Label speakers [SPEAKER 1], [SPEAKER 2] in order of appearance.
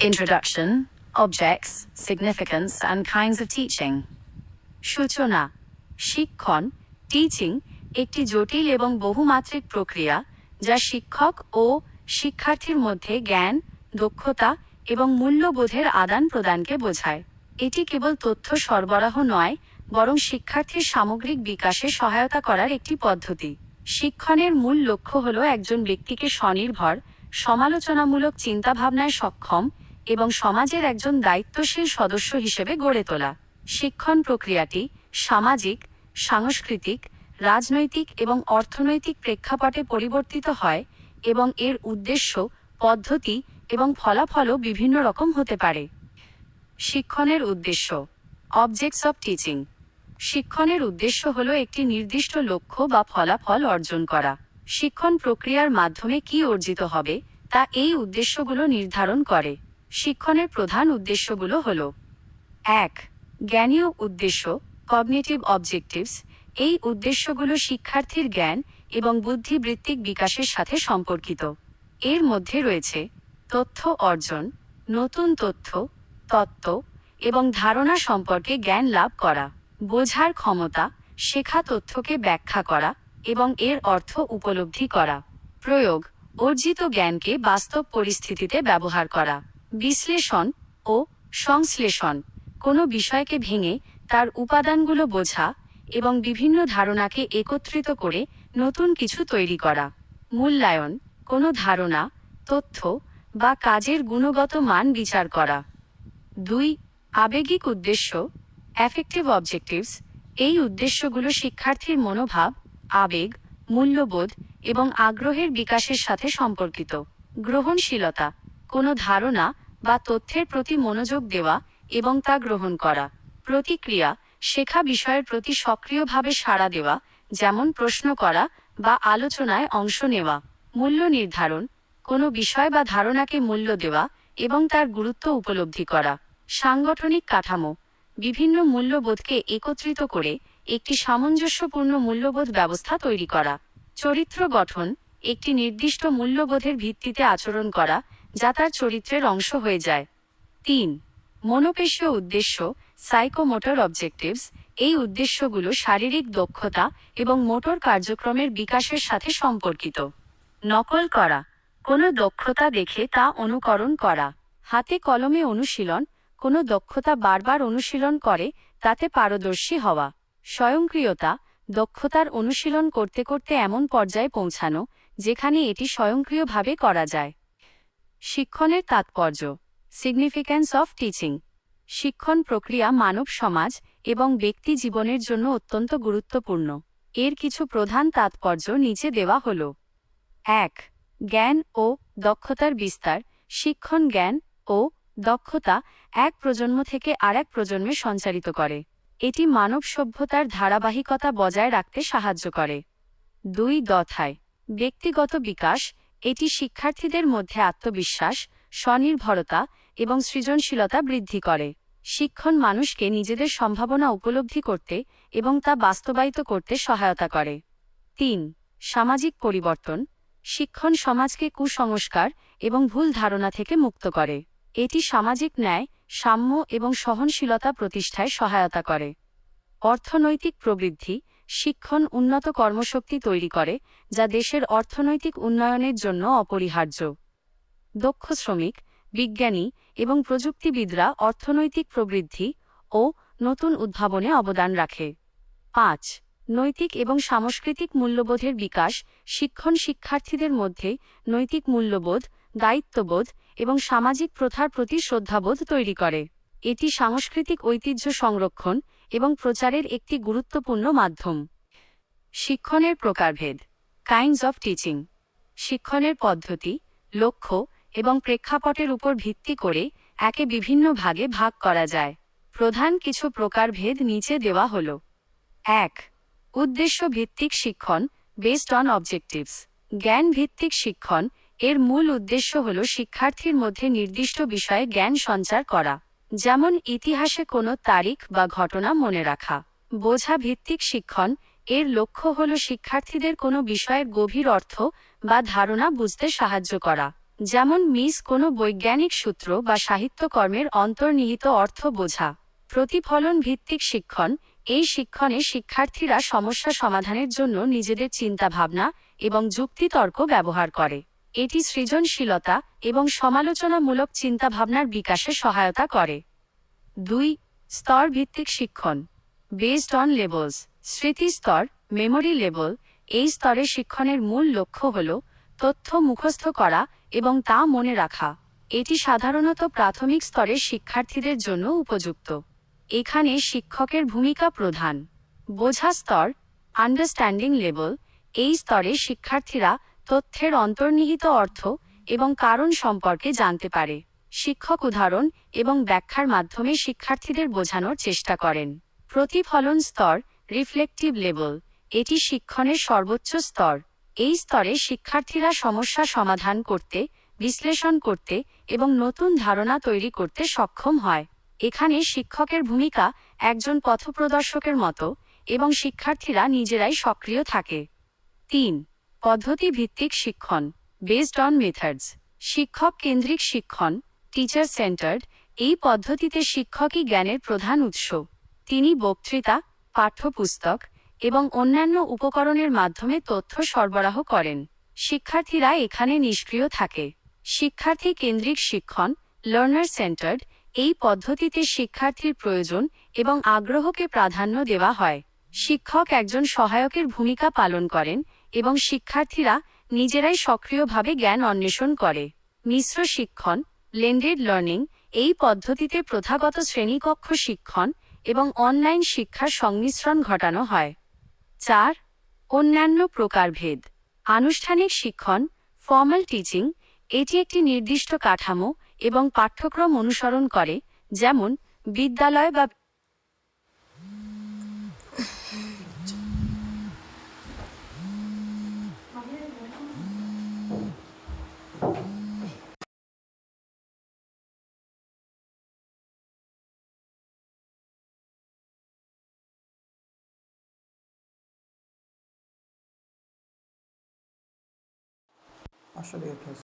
[SPEAKER 1] Introduction, Objects, Significance and Kinds of Teaching. সূচনা শিক্ষণ teaching একটি জটিল এবং বহুমাত্রিক প্রক্রিয়া যা শিক্ষক ও শিক্ষার্থীর মধ্যে জ্ঞান দক্ষতা এবং মূল্যবোধের আদান প্রদানকে বোঝায়। এটি কেবল তথ্য সরবরাহ নয় বরং শিক্ষার্থীর সামগ্রিক বিকাশে সহায়তা করার একটি পদ্ধতি। শিক্ষণের মূল লক্ষ্য হল একজন ব্যক্তিকে স্বনির্ভর সমালোচনামূলক চিন্তাভাবনায় সক্ষম এবং সমাজের একজন দায়িত্বশীল সদস্য হিসেবে গড়ে তোলা। শিক্ষণ প্রক্রিয়াটি সামাজিক, সাংস্কৃতিক, রাজনৈতিক এবং অর্থনৈতিক প্রেক্ষাপটে পরিবর্তিত হয় এবং এর উদ্দেশ্য, পদ্ধতি এবং ফলাফলও বিভিন্ন রকম হতে পারে। শিক্ষণের উদ্দেশ্য। অবজেক্টস অব টিচিং শিক্ষণের উদ্দেশ্য হল একটি নির্দিষ্ট লক্ষ্য বা ফলাফল অর্জন করা। শিক্ষণ প্রক্রিয়ার মাধ্যমে কি অর্জিত হবে, তা এই উদ্দেশ্যগুলো নির্ধারণ করে। শিক্ষণের প্রধান উদ্দেশ্যগুলো হল, এক, জ্ঞানীয় উদ্দেশ্য কগনিটিভ অবজেক্টিভস এই উদ্দেশ্যগুলো শিক্ষার্থীর জ্ঞান এবং বুদ্ধিবৃত্তিক বিকাশের সাথে সম্পর্কিত। এর মধ্যে রয়েছে, তথ্য অর্জন, নতুন তথ্য, তত্ত্ব এবং ধারণা সম্পর্কে জ্ঞান লাভ করা, বোঝার ক্ষমতা, শেখা তথ্যকে ব্যাখ্যা করা এবং এর অর্থ উপলব্ধি করা। প্রয়োগ, অর্জিত জ্ঞানকে বাস্তব পরিস্থিতিতে ব্যবহার করা। বিশ্লেষণ ও সংশ্লেষণ, কোনো বিষয়কে ভেঙে তার উপাদানগুলো বোঝা এবং বিভিন্ন ধারণাকে একত্রিত করে নতুন কিছু তৈরি করা। মূল্যায়ন, কোনো ধারণা, তথ্য বা কাজের গুণগত মান বিচার করা। দুই, আবেগিক উদ্দেশ্য অ্যাফেক্টিভ অবজেক্টিভস এই উদ্দেশ্যগুলো শিক্ষার্থীর মনোভাব, আবেগ, মূল্যবোধ এবং আগ্রহের বিকাশের সাথে সম্পর্কিত। গ্রহণশীলতা কোনো ধারণা বা তথ্যের প্রতি মনোযোগ দেওয়া এবং তা গ্রহণ করা। প্রতিক্রিয়া, শেখা বিষয়ের প্রতি সক্রিয়ভাবে সাড়া দেওয়া, যেমন প্রশ্ন করা বা আলোচনায় অংশ নেওয়া। মূল্য নির্ধারণ, কোনো বিষয় বা ধারণাকে মূল্য দেওয়া এবং তার গুরুত্ব উপলব্ধি করা। সাংগঠনিক কাঠামো, বিভিন্ন মূল্যবোধকে একত্রিত করে একটি সামঞ্জস্যপূর্ণ মূল্যবোধ ব্যবস্থা তৈরি করা। চরিত্র গঠন, একটি নির্দিষ্ট মূল্যবোধের ভিত্তিতে আচরণ করা যা তার চরিত্রের অংশ হয়ে যায়। তিন, মনোপেশীয় উদ্দেশ্য সাইকোমোটর অবজেক্টিভস এই উদ্দেশ্যগুলো শারীরিক দক্ষতা এবং মোটর কার্যক্রমের বিকাশের সাথে সম্পর্কিত। নকল করা, কোনো দক্ষতা দেখে তা অনুকরণ করা। হাতে কলমে অনুশীলন, কোনো দক্ষতা বারবার অনুশীলন করে, তাতে পারদর্শী হওয়া। স্বয়ংক্রিয়তা, দক্ষতার অনুশীলন করতে করতে এমন পর্যায়ে পৌঁছানো, যেখানে এটি স্বয়ংক্রিয়ভাবে করা যায়। শিক্ষণের তাৎপর্য সিগনিফিক্যান্স অফ টিচিং শিক্ষণ প্রক্রিয়া মানব সমাজ এবং ব্যক্তি জীবনের জন্য অত্যন্ত গুরুত্বপূর্ণ। এর কিছু প্রধান তাৎপর্য নিচে দেওয়া হল। এক, জ্ঞান ও দক্ষতার বিস্তার। শিক্ষণ জ্ঞান ও দক্ষতা এক প্রজন্ম থেকে আর এক প্রজন্মে সঞ্চারিত করে। এটি মানব সভ্যতার ধারাবাহিকতা বজায় রাখতে সাহায্য করে। দুই দথায় ব্যক্তিগত বিকাশ এটি শিক্ষার্থীদের মধ্যে আত্মবিশ্বাস, স্বনির্ভরতা এবং সৃজনশীলতা বৃদ্ধি করে। শিক্ষণ মানুষকে নিজেদের সম্ভাবনা উপলব্ধি করতে এবং তা বাস্তবায়িত করতে সহায়তা করে। তিন, সামাজিক পরিবর্তন। শিক্ষণ সমাজকে কুসংস্কার এবং ভুল ধারণা থেকে মুক্ত করে। এটি সামাজিক ন্যায়, সাম্য এবং সহনশীলতা প্রতিষ্ঠায় সহায়তা করে। অর্থনৈতিক প্রবৃদ্ধি। শিক্ষণ উন্নত কর্মশক্তি তৈরি করে, যা দেশের অর্থনৈতিক উন্নয়নের জন্য অপরিহার্য। দক্ষ শ্রমিক, বিজ্ঞানী এবং প্রযুক্তিবিদরা অর্থনৈতিক প্রবৃদ্ধি ও নতুন উদ্ভাবনে অবদান রাখে। পাঁচ, নৈতিক এবং সাংস্কৃতিক মূল্যবোধের বিকাশ। শিক্ষণ শিক্ষার্থীদের মধ্যে নৈতিক মূল্যবোধ, দায়িত্ববোধ এবং সামাজিক প্রথার প্রতি শ্রদ্ধাবোধ তৈরি করে। এটি সাংস্কৃতিক ঐতিহ্য সংরক্ষণ এবং প্রচারের একটি গুরুত্বপূর্ণ মাধ্যম। শিক্ষণের প্রকারভেদ কাইন্ডস অফ টিচিং শিক্ষণের পদ্ধতি, লক্ষ্য এবং প্রেক্ষাপটের উপর ভিত্তি করে একে বিভিন্ন ভাগে ভাগ করা যায়। প্রধান কিছু প্রকারভেদ নিচে দেওয়া হল। এক উদ্দেশ্য ভিত্তিক শিক্ষণ বেসড অন অবজেক্টিভস জ্ঞান ভিত্তিক শিক্ষণ এর মূল উদ্দেশ্য হল শিক্ষার্থীর মধ্যে নির্দিষ্ট বিষয়ে জ্ঞান সঞ্চার করা। যেমন ইতিহাসে কোনো তারিখ বা ঘটনা মনে রাখা। বোঝা ভিত্তিক শিক্ষণ, এর লক্ষ্য হল শিক্ষার্থীদের কোনো বিষয়ের গভীর অর্থ বা ধারণা বুঝতে সাহায্য করা। যেমন মিস কোনো বৈজ্ঞানিক সূত্র বা সাহিত্যকর্মের অন্তর্নিহিত অর্থ বোঝা। প্রতিফলন ভিত্তিক শিক্ষণ, এই শিক্ষণে শিক্ষার্থীরা সমস্যা সমাধানের জন্য নিজেদের চিন্তাভাবনা এবং যুক্তিতর্ক ব্যবহার করে। এটি সৃজনশীলতা এবং সমালোচনামূলক চিন্তাভাবনার বিকাশে সহায়তা করে। দুই স্তর ভিত্তিক শিক্ষণ। বেসড অন লেভেলস স্মৃতি স্তর মেমোরি লেভেল এই স্তরে শিক্ষণের মূল লক্ষ্য হল তথ্য মুখস্থ করা এবং তা মনে রাখা। এটি সাধারণত প্রাথমিক স্তরের শিক্ষার্থীদের জন্য উপযুক্ত। এখানে শিক্ষকের ভূমিকা প্রধান। বোঝা স্তর আন্ডারস্ট্যান্ডিং লেভেল এই স্তরে শিক্ষার্থীরা তথ্যের অন্তর্নিহিত অর্থ এবং কারণ সম্পর্কে জানতে পারে। শিক্ষক উদাহরণ এবং ব্যাখ্যার মাধ্যমে শিক্ষার্থীদের বোঝানোর চেষ্টা করেন। প্রতিফলন স্তর রিফ্লেকটিভ লেভেল এটি শিক্ষণের সর্বোচ্চ স্তর। এই স্তরে শিক্ষার্থীরা সমস্যা সমাধান করতে, বিশ্লেষণ করতে এবং নতুন ধারণা তৈরি করতে সক্ষম হয়। এখানে শিক্ষকের ভূমিকা একজন পথপ্রদর্শকের মতো এবং শিক্ষার্থীরা নিজেরাই সক্রিয় থাকে। তিন পদ্ধতি ভিত্তিক শিক্ষণ বেসড অন মেথডস শিক্ষক কেন্দ্রিক শিক্ষণ টিচার সেন্টার্ড এই পদ্ধতিতে শিক্ষকই জ্ঞানের প্রধান উৎস। তিনি বক্তৃতা, পাঠ্যপুস্তক এবং অন্যান্য উপকরণের মাধ্যমে তথ্য সরবরাহ করেন। শিক্ষার্থীরা এখানে নিষ্ক্রিয় থাকে। শিক্ষার্থী কেন্দ্রিক শিক্ষণ লার্নার সেন্টার্ড এই পদ্ধতিতে শিক্ষার্থীর প্রয়োজন এবং আগ্রহকে প্রাধান্য দেওয়া হয়। শিক্ষক একজন সহায়কের ভূমিকা পালন করেন এবং শিক্ষার্থীরা নিজেরাই সক্রিয়ভাবে জ্ঞান অন্বেষণ করে। মিশ্র শিক্ষণ ব্লেন্ডেড লার্নিং এই পদ্ধতিতে প্রথাগত শ্রেণীকক্ষ শিক্ষণ এবং অনলাইন শিক্ষার সংমিশ্রণ ঘটানো হয়। চার, অন্যান্য প্রকারভেদ। আনুষ্ঠানিক শিক্ষণ ফর্মাল টিচিং এটি একটি নির্দিষ্ট কাঠামো এবং পাঠ্যক্রম অনুসরণ করে, যেমন বিদ্যালয় বা
[SPEAKER 2] আসলে এটা